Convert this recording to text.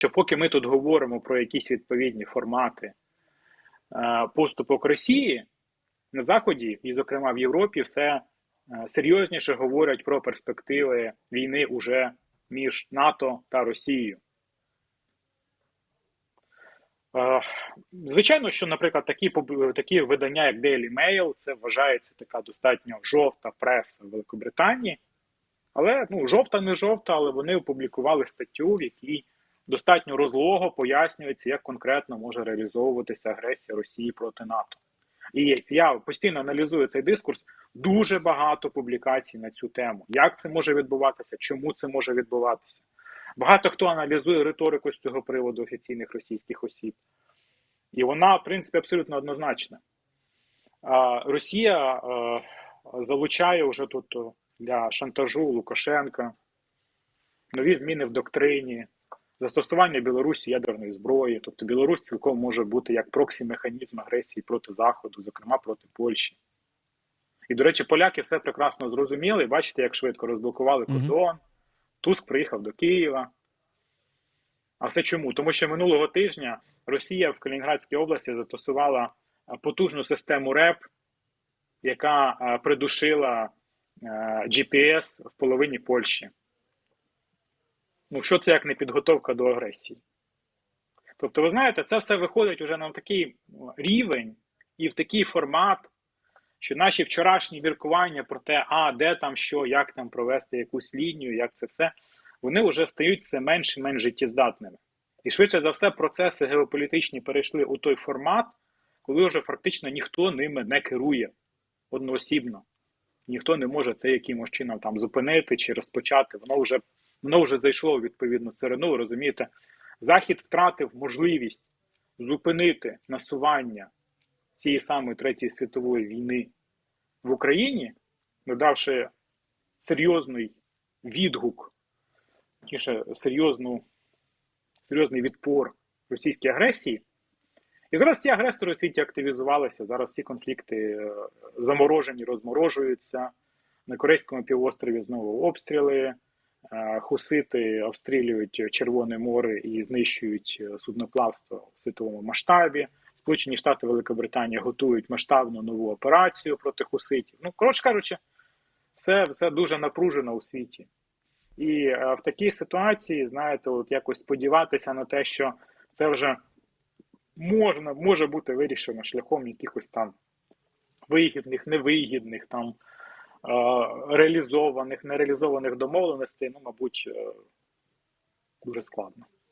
що поки ми тут говоримо про якісь відповідні формати е, поступок Росії на Заході, і, зокрема, в Європі, все е, серйозніше говорять про перспективи війни уже між НАТО та Росією. Е, Звичайно, що, наприклад, такі такі видання, як Daily Mail, це вважається така достатньо жовта преса в Великобританії. Але ну, жовта не жовта, але вони опублікували статтю, в якій достатньо розлого пояснюється, як конкретно може реалізовуватися агресія Росії проти НАТО. І я постійно аналізую цей дискурс. Дуже багато публікацій на цю тему. Як це може відбуватися? Чому це може відбуватися? Багато хто аналізує риторику з цього приводу офіційних російських осіб. І вона, в принципі, абсолютно однозначна. Росія залучає вже тут для шантажу Лукашенка, нові зміни в доктрині, застосування Білорусі ядерної зброї. Тобто Білорусь цілком може бути як проксі-механізм агресії проти Заходу, зокрема проти Польщі. І, до речі, поляки все прекрасно зрозуміли. Бачите, як швидко розблокували кордон. Туск приїхав до Києва. А все чому? Тому що минулого тижня Росія в Калінінградській області застосувала потужну систему РЕП, яка придушила GPS в половині Польщі. Ну, що це як не підготовка до агресії? Тобто, ви знаєте, це все виходить вже на такий ну, рівень і в такий формат, що наші вчорашні міркування про те, а де там що, як там провести якусь лінію, як це все, вони вже стають все менш і менш життєздатними. І швидше за все, процеси геополітичні перейшли у той формат, коли вже фактично ніхто ними не керує одноосібно. Ніхто не може це якимось чином там зупинити чи розпочати. Воно вже воно вже зайшло у відповідну царину. Розумієте, Захід втратив можливість зупинити насування цієї самої третьої світової війни в Україні, надавши серйозний відгук, точніше, серйозну, серйозний відпор російській агресії. І зараз ці агресори у світі активізувалися. Зараз всі конфлікти е, заморожені, розморожуються. На Корейському півострові знову обстріли. Хусити обстрілюють Червоне море і знищують е, судноплавство в світовому масштабі. Сполучені Штати Великобританія готують масштабну нову операцію проти хуситів. Ну, коротше кажучи, все, все дуже напружено у світі. І е, в такій ситуації, знаєте, от якось сподіватися на те, що це вже можна, може бути вирішено шляхом якихось там вигідних, невигідних, там реалізованих, нереалізованих домовленостей, ну, мабуть, е, дуже складно.